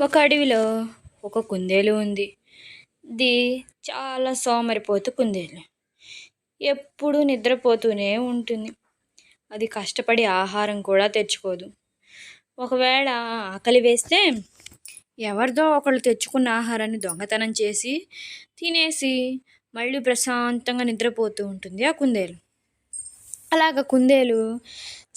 ఒక అడవిలో ఒక కుందేలు ఉంది. ఇది చాలా సోమరిపోతు కుందేలు. ఎప్పుడూ నిద్రపోతూనే ఉంటుంది. అది కష్టపడి ఆహారం కూడా తెచ్చుకోదు. ఒకవేళ ఆకలి వేస్తే ఎవరిదో ఒకళ్ళు తెచ్చుకున్న ఆహారాన్ని దొంగతనం చేసి తినేసి మళ్ళీ ప్రశాంతంగా నిద్రపోతూ ఉంటుంది ఆ కుందేలు. అలాగ కుందేలు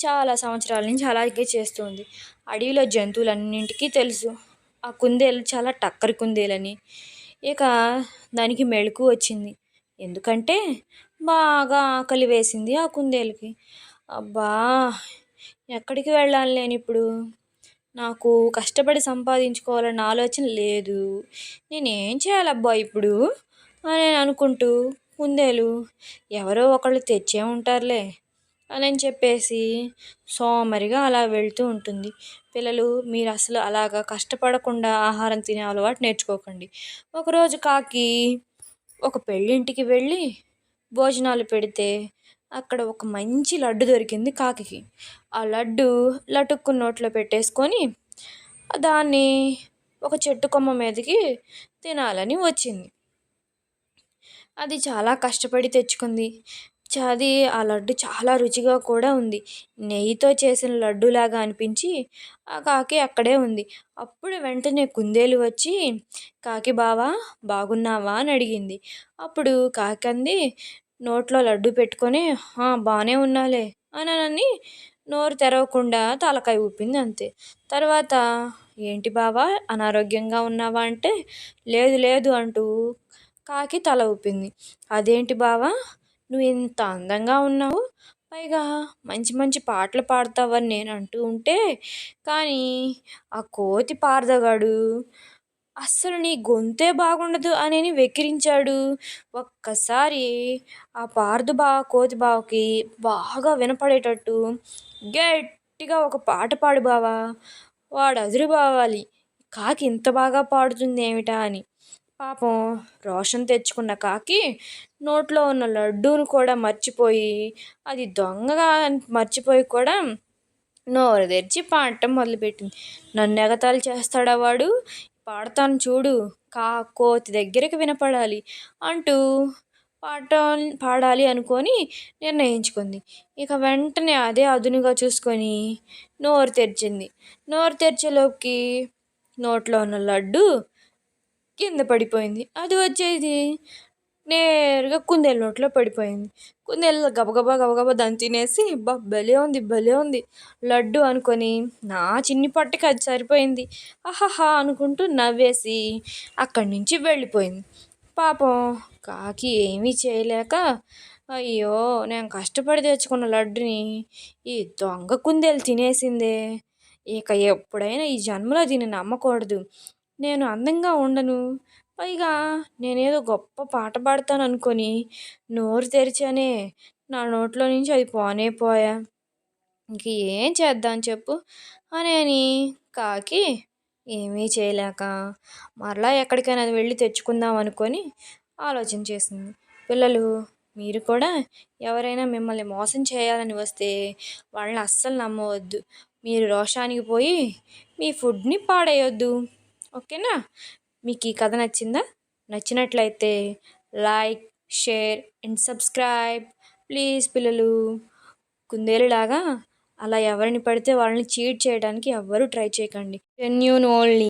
చాలా సంవత్సరాల నుంచి అలాగే చేస్తుంది అడవిలో జంతువులన్నింటికీ తెలుసు. ఆ కుందేలు చాలా టక్కరి కుందేలని. ఇక దానికి మెళుకు వచ్చింది. ఎందుకంటే బాగా ఆకలి వేసింది ఆ కుందేలుకి. అబ్బా ఎక్కడికి వెళ్ళాలి నేను ఇప్పుడు? నాకు కష్టపడి సంపాదించుకోవాలన్న ఆలోచన లేదు. నేనేం చేయాలబ్బా ఇప్పుడు? అని అనుకుంటూ కుందేలు ఎవరో ఒకళ్ళు తెచ్చే ఉంటారులే. అని చెప్పేసి సోమరిగా అలా వెళ్తూ ఉంటుంది. పిల్లలు మీరు అసలు అలాగా కష్టపడకుండా ఆహారం తినే అలవాటు నేర్చుకోకండి. ఒకరోజు కాకి ఒక పెళ్ళింటికి వెళ్ళి భోజనాలు పెడితే అక్కడ ఒక మంచి లడ్డు దొరికింది కాకికి. ఆ లడ్డు లటుక్కు నోట్లో పెట్టేసుకొని దాన్ని ఒక చెట్టు కొమ్మ మీదకి తినాలని వచ్చింది. అది చాలా కష్టపడి తెచ్చుకుంది. అది ఆ లడ్డు చాలా రుచిగా కూడా ఉంది. నెయ్యితో చేసిన లడ్డులాగా అనిపించి ఆ కాకి అక్కడే ఉంది. అప్పుడు వెంటనే కుందేలు వచ్చి కాకి బావా బాగున్నావా? అని అడిగింది. అప్పుడు కాకి అంది నోట్లో లడ్డు పెట్టుకొని బాగానే ఉన్నాలే అనని నోరు తెరవకుండా తలకాయ ఊపింది అంతే. తర్వాత ఏంటి బావా అనారోగ్యంగా ఉన్నావా? అంటే లేదు లేదు అంటూ కాకి తల ఊపింది. అదేంటి బావా నువ్వు ఇంత అందంగా ఉన్నావు. పైగా మంచి మంచి పాటలు పాడతావని నేను అంటూ ఉంటే కానీ ఆ కోతి పారదగాడు అస్సలు నీ గొంతే బాగుండదు అని వెక్కిరించాడు. ఒక్కసారి ఆ పారదు బా కోతి బావకి బాగా వినపడేటట్టు గట్టిగా ఒక పాట పాడు బావా. వాడు అదురు బావాలి. కాకి ఇంత బాగా పాడుతుంది ఏమిటా అని. పాపం. రోషన్ తెచ్చుకున్న కాకి నోట్లో ఉన్న లడ్డూను కూడా మర్చిపోయి అది దొంగగా మర్చిపోయి కూడా నోరు తెరిచి పాడటం మొదలుపెట్టింది. నన్ను ఎగతాలు చేస్తాడా వాడు? పాడతాను చూడు కా కోతి దగ్గరికి వినపడాలి అంటూ పాట పాడాలి అనుకొని నిర్ణయించుకుంది. ఇక వెంటనే అదే అదునుగా చూసుకొని నోరు తెరిచింది. నోరు తెరిచేలోకి నోట్లో ఉన్న లడ్డు కింద పడిపోయింది. అది వచ్చేది నేరుగా కుందేలు నోట్లో పడిపోయింది. కుందేలు గబగబా గబగబా దాన్ని తినేసి బా భలే ఉంది భలే ఉంది. లడ్డు అనుకొని నా చిన్ని పట్టకి అది సరిపోయింది. అహహా అనుకుంటూ నవ్వేసి అక్కడి నుంచి వెళ్ళిపోయింది. పాపం కాకి ఏమీ చేయలేక అయ్యో నేను కష్టపడి తెచ్చుకున్న లడ్డుని ఈ దొంగ కుందేలు తినేసిందే. ఇక ఎప్పుడైనా ఈ జన్మలో దీన్ని నమ్మకూడదు. నేను అందంగా ఉండను. పైగా నేనేదో గొప్ప పాట పాడతాను అనుకొని నోరు తెరిచానే నా నోట్లో నుంచి అది పోనే పోయా. ఇంక ఏం చేద్దాం చెప్పు అని కాకి. ఏమీ చేయలేక మరలా ఎక్కడికైనా వెళ్ళి తెచ్చుకుందాం అనుకొని ఆలోచన చేసింది. పిల్లలు మీరు కూడా ఎవరైనా మిమ్మల్ని మోసం చేయాలని వస్తే వాళ్ళని అస్సలు నమ్మవద్దు. మీరు రోషానికి పోయి మీ ఫుడ్ని పాడేయొద్దు. ఓకేనా? మీకు ఈ కథ నచ్చిందా? నచ్చినట్లయితే like share and subscribe. Please పిల్లలు కుందేలులాగా అలా ఎవరిని పడితే వాళ్ళని చీట్ చేయడానికి ఎవ్వరూ ట్రై చేయకండి. Genuine only.